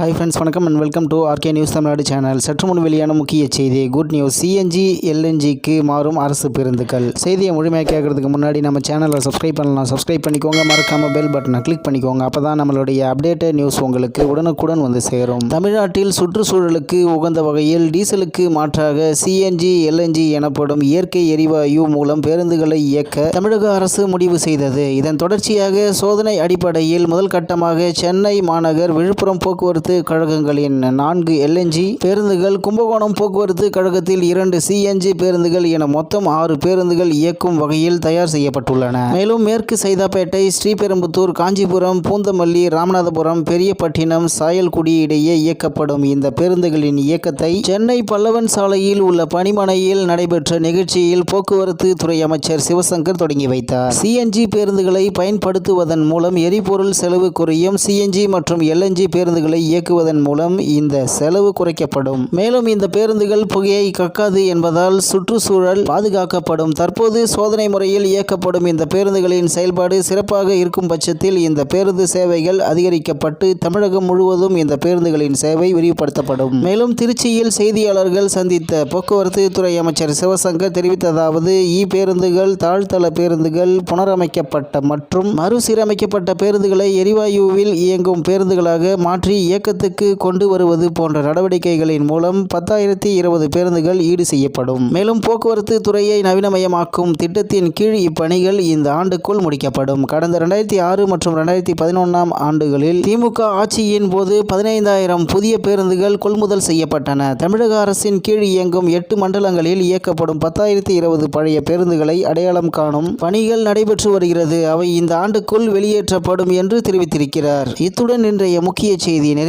Hi friends வணக்கம் and welcome to RK news Tamil Nadu channel சற்று முன் வெளியான முக்கிய செய்தி குட் நியூஸ் சிஎன்ஜி எல்என்ஜிக்கு மாறும் அரசு பேருந்துகள். செய்தியை முழுமையாக கேட்கறதுக்கு முன்னாடி நம்ம சேனலை சப்ஸ்கிரைப் பண்ணலாம். சப்ஸ்கிரைப் பண்ணிக்கோங்க மறக்காமல் பெல் பட்டனை கிளிக் பண்ணிக்கோங்க. அப்போ தான் நம்மளுடைய அப்டேட்டட் நியூஸ் உங்களுக்கு உடனுக்குடன் வந்து சேரும். தமிழ்நாட்டில் சுற்றுச்சூழலுக்கு உகந்த வகையில் டீசலுக்கு மாற்றாக சிஎன்ஜி எல்என்ஜி எனப்படும் இயற்கை எரிவாயு மூலம் பேருந்துகளை இயக்க தமிழக அரசு முடிவு செய்தது. இதன் தொடர்ச்சியாக சோதனை அடிப்படையில் முதல் கட்டமாக சென்னை மாநகர் விழுப்புரம் போக்குவரத்து கழகங்களின் நான்கு எல்என்ஜி பேருந்துகள் கும்பகோணம் போக்குவரத்து கழகத்தில் இரண்டு சிஎன்ஜி பேருந்துகள் என மொத்தம் ஆறு பேருந்துகள் இயக்கும் வகையில் தயார் செய்யப்பட்டுள்ளன. மேலும் மேற்கு சைதாப்பேட்டை ஸ்ரீபெரும்புத்தூர் காஞ்சிபுரம் பூந்தமல்லி ராமநாதபுரம் பெரியப்பட்டினம் சாயல்குடி இடையே இயக்கப்படும் இந்த பேருந்துகளின் இயக்கத்தை சென்னை பல்லவன் சாலையில் உள்ள பணிமனையில் நடைபெற்ற நிகழ்ச்சியில் போக்குவரத்து துறை அமைச்சர் சிவசங்கர் தொடங்கி வைத்தார். சிஎன்ஜி பேருந்துகளை பயன்படுத்துவதன் மூலம் எரிபொருள் செலவு குறையும். சிஎன்ஜி மற்றும் எல்என்ஜி பேருந்துகளை இயக்க இயக்குவதன் மூலம் இந்த செலவு குறைக்கப்படும். மேலும் இந்த பேருந்துகள் புகையை கக்காது என்பதால் சுற்றுச்சூழல் பாதுகாக்கப்படும். தற்போது சோதனை முறையில் இயக்கப்படும் இந்த பேருந்துகளின் செயல்பாடு சிறப்பாக இருக்கும் பட்சத்தில் இந்த பேருந்து சேவைகள் அதிகரிக்கப்பட்டு தமிழகம் முழுவதும் இந்த பேருந்துகளின் சேவை விரிவுபடுத்தப்படும். மேலும் திருச்சியில் செய்தியாளர்கள் சந்தித்த போக்குவரத்து துறை அமைச்சர் சிவசங்கர் தெரிவித்ததாவது இ பேருந்துகள் தாழ்த்தள பேருந்துகள் புனரமைக்கப்பட்ட மற்றும் மறுசீரமைக்கப்பட்ட பேருந்துகளை எரிவாயுவில் இயங்கும் பேருந்துகளாக மாற்றி இயக்கத்துக்கு கொண்டு வருவது போன்ற நடவடிக்கைகளின் மூலம் பத்தாயிரத்தி இருபது பேருந்துகள் ஈடு செய்யப்படும். மேலும் போக்குவரத்து துறையை நவீனமயமாக்கும் திட்டத்தின் கீழ் இப்பணிகள் இந்த ஆண்டுக்குள் முடிக்கப்படும். கடந்த ரெண்டாயிரத்தி ஆறு மற்றும் ரெண்டாயிரத்தி பதினொன்றாம் ஆண்டுகளில் திமுக ஆட்சியின் போது பதினைந்தாயிரம் புதிய பேருந்துகள் கொள்முதல் செய்யப்பட்டன. தமிழக அரசின் கீழ் இயங்கும் எட்டு மண்டலங்களில் இயக்கப்படும் பத்தாயிரத்தி இருபது பழைய பேருந்துகளை அடையாளம் காணும் பணிகள் நடைபெற்று வருகிறது. அவை இந்த ஆண்டுக்குள் வெளியேற்றப்படும் என்று தெரிவித்திருக்கிறார். இத்துடன் இன்றைய முக்கிய செய்தி நிறைவு